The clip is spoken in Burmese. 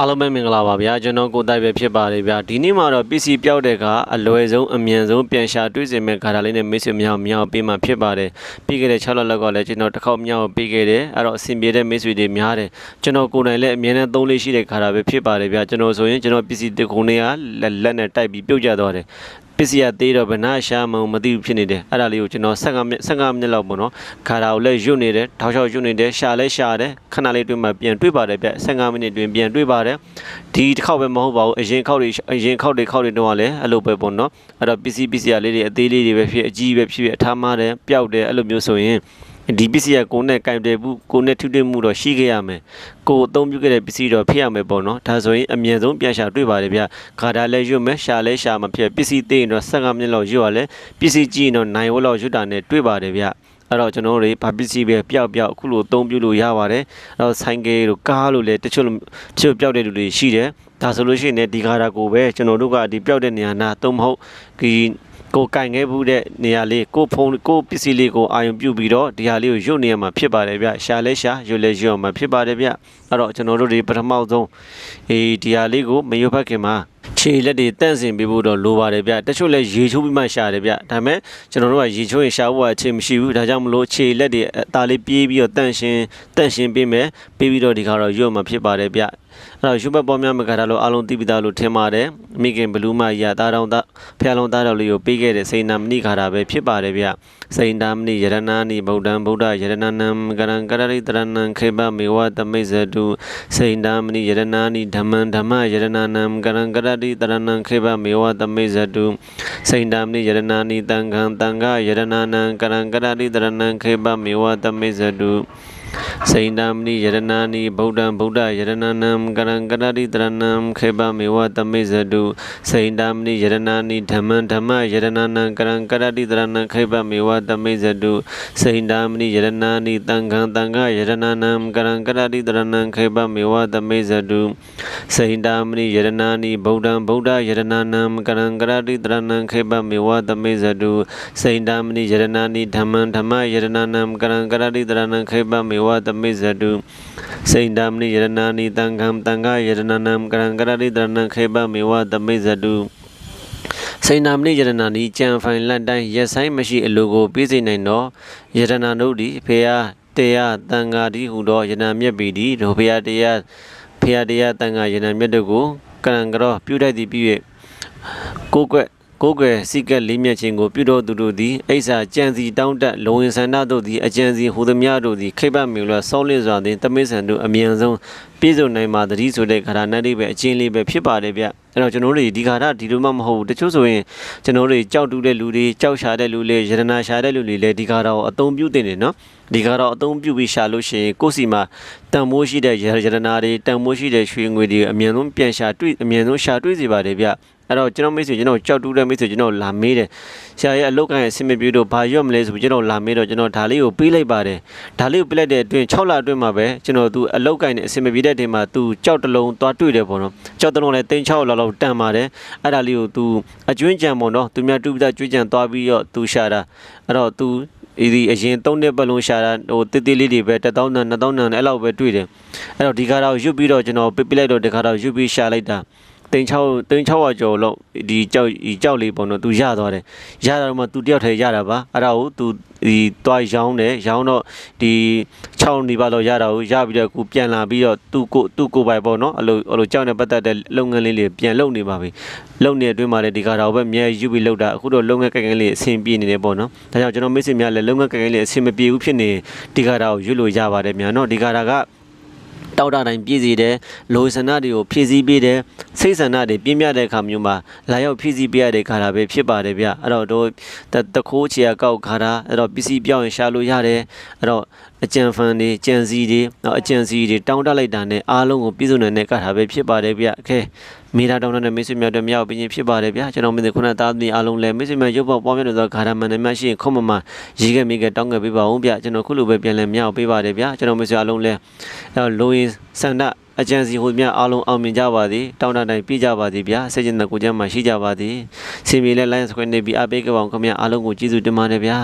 အားလုံးပဲမင်္ဂလာပါဗျာကျွန်တော်ကိုတိုက်ပဲဖြစ်ပါတယ်ဗျာဒီနေ့မှာတော့ PC ပျောက်တဲ့ကအလွယ်ဆုံးအမြန်ဆုံးပြန်ရှာတွေ့စင်မဲ့ဂါထာလေးနဲ့မိတ်ဆွေများကိုမြောက်ပေးမှဖြစ်ပါတယ်ပြီးခဲ့တဲ့6လလောက်ကလည်းကျွန်တော်တစ်ခေါက်မြောက်ပေးခဲ့တယ်အဲ့တော့အဆင်ပြေတဲ့မိတ်ဆွေတွေများတယ်ကျွန်တော်ကိုယ်တိုင်လည်းအမြဲတမ်းသုံးလေးရှိတဲ့ဂါထာပဲဖြစ်ပါတယ်ဗျာကျွန်တော်ဆိုရင်ကျွန်တော် PC တစ်ခုနဲ့ကလက်လက်နဲ့တိုက်ပြီးပြုတ်ကျသွားတယ် ပစ္စည်းကသေးတော့ဘနာရှာမုံမသိဘူးဖြစ်နေတယ်အဲ့ဒါလေးကိုကျွန်တော်15မိနစ်15မိနစ်လောက်ပေါ့နော်ခါတာကိုလည်းရွတ်နေတယ်ထောက်ချောက်ရွတ်နေတယ်ရှာလဲရှာတယ်ခဏလေးတွင်းမှာပြန်တွေ့ပါတယ်ဗျ15မိနစ်တွင်ပြန်တွေ့ပါတယ်ဒီတစ်ခေါက်ပဲမဟုတ်ပါဘူးအရင်ခေါက်တွေအရင်ခေါက်တွေခေါက်တွေတော့လည်းအဲ့လိုပဲပေါ့နော်အဲ့တော့ပစ္စည်းပစ္စည်းလေးတွေအသေးလေးတွေပဲဖြစ်အကြီးပဲဖြစ်ဖြစ်အထားမားတယ်ပျောက်တယ်အဲ့လိုမျိုးဆိုရင် ဒီပစ္စည်းကကိုယ်နဲ့ကင်တယ်ဘူးကိုယ်နဲ့ထုတွေ့မှုတော့ရှိခဲ့ရမယ်ကိုယ်အသုံးပြုခဲ့တဲ့ပစ္စည်းတော့ဖြစ်ရမယ်ပေါ့နော်ဒါဆိုရင်အမြဲဆုံးပြန်ရှာတွေ့ပါတယ်ဗျခါတာလဲရွတ်မယ်ရှာလဲရှာမှာဖြစ်ပစ္စည်းသေးရင်တော့15မိနစ်လောက်ရွတ်ရလဲပစ္စည်းကြည့်ရင်တော့နိုင်ဝက်လောက်ရွတ်တာနဲ့တွေ့ပါတယ်ဗျအဲ့တော့ကျွန်တော်တို့တွေဗာပစ္စည်းပဲပျောက်ပျောက်အခုလိုအသုံးပြုလို့ရပါတယ်အဲ့တော့ဆိုင်ကယ်တို့ကားလို့လည်းတချို့တချို့ပျောက်တဲ့လူတွေရှိတယ်ဒါဆိုလို့ရှိရင်လည်းဒီကားတာကိုပဲကျွန်တော်တို့ကဒီပျောက်တဲ့နေရာနာသုံးမဟုတ်ဒီ ကိုကင်ခဲ့ဘူးတဲ့နေရာလေးကိုဖုန်းကိုပစ္စည်းလေးကိုအာရုံပြုပြီးတော့ဒီဟာလေးကိုရုပ်နေရမှာဖြစ်ပါတယ်ဗျရှာလဲရှာရွလဲရွမှာဖြစ်ပါတယ်ဗျအဲ့တော့ကျွန်တော်တို့ဒီပထမဆုံးအေးဒီဟာလေးကိုမရွတ်ဖက်ခင်မှာခြေလက်တွေတန့်စင်ပေးဖို့တော့လိုပါတယ်ဗျတချို့လဲရေချိုးပြီးမှရှာတယ်ဗျဒါပေမဲ့ကျွန်တော်တို့ကရေချိုးရင်ရှာဖို့အချိန်မရှိဘူးဒါကြောင့်မလို့ခြေလက်တွေအသားလေးပြေးပြီးတော့တန့်ရှင်းတန့်ရှင်းပေးမယ်ပေးပြီးတော့ဒီခါတော့ရွတ်မှာဖြစ်ပါတယ်ဗျ အဲ့တော့ယူဘတ်ပေါ်များမကတာလို့အားလုံးသိပြီးသားလို့ထင်ပါတယ်မိခင်ဘလူးမရတာတောင်းတာဖျားလုံးသားတော်လေးကိုပေးခဲ့တဲ့စိန်နာမဏိခါတာပဲဖြစ်ပါတယ်ဗျစိန်နာမဏိယရဏနိဗုဒ္ဓံဗုဒ္ဓယရဏနံကရံကရရိတရဏံခေပမေဝတမိဇတုစိန်နာမဏိယရဏနိဓမ္မံဓမ္မယရဏနံကရံကရရိတရဏံခေပမေဝတမိဇတုစိန်နာမဏိယရဏနိတံခံတံဃယရဏနံကရံကရရိတရဏံခေပမေဝတမိဇတု စိန်တမဏိယရဏာနိဗုဒ္ဓံဗုဒ္ဓယရဏနံကရံကရတိတရဏံခေပမေဝတမိဇတုစိန်တမဏိယရဏာနိဓမ္မံဓမ္မယရဏနံကရံကရတိတရဏံခေပမေဝတမိဇတုစိန်တမဏိယရဏာနိတံခံတံဃယရဏနံကရံကရတိတရဏံခေပမေဝတမိဇတုစိန်တမဏိယရဏာနိဗုဒ္ဓံဗုဒ္ဓယရဏနံကရံကရတိတရဏံခေပမေဝတမိဇတုစိန်တမဏိယရဏာနိဓမ္မံဓမ္မယရဏနံကရံကရတိတရဏံခေပမေဝတမိဇတုစိန်တမဏိယရဏာနိတံခံတံဃယရဏနံကရံကရတိတရဏံခေပမေဝတမိဇတုစိန်နာမဏိယရဏာနိကြံဖိုင်လက်တိုင်းရက်ဆိုင်မရှိအလိုကိုပြီးစိနိုင်တော့ယရဏနုသည်ဖေယတရားတန်ဃာတိဟုသောယရဏမြတ်ပေသည်ဒုဖေယတရားဖေယတရားတန်ဃာယရဏမြတ်တို့ကိုကရံကရောပြုတတ်သည်ပြု၍ကိုယ်ကွက် ကိုယ်ကွယ်စိကက်လေးမြတ်ခြင်းကိုပြုတော်သူတို့သည်အိဆာကြံစီတောင်းတလုံဝင်ဆန္ဒတို့သည်အကြံစီဟူသမျှတို့သည်ခိဗ္ဗမေလွတ်ဆောင်းလင်းစွာသည်တမိษံတို့အမြန်ဆုံးပြည့်စုံနိုင်ပါသတည်းဆိုတဲ့ခါရနတ်လေးပဲအချင်းလေးပဲဖြစ်ပါတယ်ဗျအဲ့တော့ကျွန်တော်တို့ဒီခါရဒီလိုမှမဟုတ်ဘူးတချို့ဆိုရင်ကျွန်တော်တို့ကြောက်တူးတဲ့လူတွေကြောက်ရှာတဲ့လူတွေယရနာရှာတဲ့လူတွေလည်းဒီခါတော့အသုံးပြုတင်တယ်နော်ဒီကတော့အသုံးပြုပြီးရှာလို့ရှိရင်ကိုယ့်စီမှာတန်မိုးရှိတဲ့ရရနာတွေတန်မိုးရှိတဲ့ရွှေငွေတွေအမြန်ဆုံးပြန်ရှာတွေ့အမြန်ဆုံးရှာတွေ့စေပါတယ်ဗျ အဲ့တော့ကျွန်တော်မိတ်ဆွေကျွန်တော်ကြောက်တူးတဲ့မိတ်ဆွေကျွန်တော်လာမေးတယ်ဆရာရဲ့အလုတ်ကိုင်းအဆင်မပြေတော့ဘာရွတ်မလဲဆိုပြီးကျွန်တော်လာမေးတော့ကျွန်တော်ဒါလေးကိုပေးလိုက်ပါတယ်ဒါလေးကိုပေးလိုက်တဲ့အတွင်း6လအတွင်းမှာပဲကျွန်တော်သူအလုတ်ကိုင်းနဲ့အဆင်မပြေတဲ့တင်မှာသူကြောက်တလုံးသွားတွေ့တယ်ပေါ့နော်ကြောက်တလုံးလည်းတင်6လောက်လောက်တန်ပါတယ်အဲ့ဒါလေးကိုသူအကျွင်းကြံပေါ့နော်သူများတူပြီးသားကျွင်းကြံသွားပြီးတော့သူရှာတာအဲ့တော့သူဒီအရင်၃နှစ်ပတ်လုံးရှာတာဟိုတိတိလေးတွေပဲ1000တန်2000တန်အဲ့လောက်ပဲတွေ့တယ်အဲ့တော့ဒီကားတော့ရွတ်ပြီးတော့ကျွန်တော်ပြပြလိုက်တော့ဒီကားတော့ရွတ်ပြီးရှာလိုက်တာ တင်6တင်600ကျော်လောက်ဒီကြောက်ဒီကြောက်လေးပေါ့နော်သူရသွားတယ်ရတာတော့မှသူတယောက်တည်းရတာပါအဲ့ဒါကိုသူဒီတွားရောင်းတယ်ရောင်းတော့ဒီ6နေပါတော့ရတာကိုရပြီးတော့ကိုပြန်လာပြီးတော့သူ့ကိုသူ့ကိုပိုင်ပေါ့နော်အဲ့လိုအဲ့လိုကြောက်နေပတ်သက်တဲ့လုပ်ငန်းလေးတွေပြန်လုပ်နေပါပြီလုပ်နေအတွင်းမှာလည်းဒီကားတော့ပဲအများကြီးယူပြီးလုပ်တာအခုတော့လုပ်ငန်းကက်ကင်းလေးအဆင်ပြေနေတယ်ပေါ့နော်ဒါကြောင့်ကျွန်တော်မိတ်ဆွေများလည်းလုပ်ငန်းကက်ကင်းလေးအဆင်မပြေဘူးဖြစ်နေဒီကားတော့ရွတ်လို့ရပါတယ်မြန်နော်ဒီကားက တောက်တာတိုင်းပြည့်စည်တယ်လိုဆန္ဒတွေကိုဖြည့်ဆည်းပေးတယ်စိတ်ဆန္ဒတွေပြင်းပြတဲ့အခါမျိုးမှာလာရောက်ဖြည့်ဆည်းပေးရတဲ့ခါတာပဲဖြစ်ပါတယ်ဗျအဲ့တော့တို့တခိုးချီရကောက်ခါတာအဲ့တော့ပစ္စည်းပြောင်းရင်ရှာလို့ရတယ်အဲ့တော့ အကြံဖန်တွေကြံစီတွေနော်အကြံစီတွေတောင်းတလိုက်တာနဲ့အားလုံးကိုပြည့်စုံတဲ့ကတာပဲဖြစ်ပါတယ်ဗျအခဲမိသားတောင်းတဲ့မိတ်ဆွေများတို့မြောက်ပြင်းဖြစ်ပါတယ်ဗျကျွန်တော်မင်းခုနသားသမီးအားလုံးလည်းမိတ်ဆွေများရုပ်ပေါ်ပွားများလို့ဆိုခါရမန်နဲ့မှရှိရင်ခုံမမရေးခဲ့မိခဲ့တောင်းခဲ့ပေးပါဦးဗျကျွန်တော်ခုလိုပဲပြန်လဲမြောက်ပေးပါတယ်ဗျကျွန်တော်မိတ်ဆွေအားလုံးလည်းအဲ့တော့လိုရင်ဆန္ဒအကြံစီဟိုမြအားလုံးအောင်မြင်ကြပါသည်တောင်းတတိုင်းပြည့်ကြပါသည်ဗျာစိတ်ကျင်တဲ့ကိုယ်ကျမ်းမှာရှိကြပါသည်စင်ပြေလဲ line ဆွဲနေပြီးအပေးကြပါအောင်ခင်ဗျာအားလုံးကိုကျေးဇူးတင်ပါတယ်ဗျာ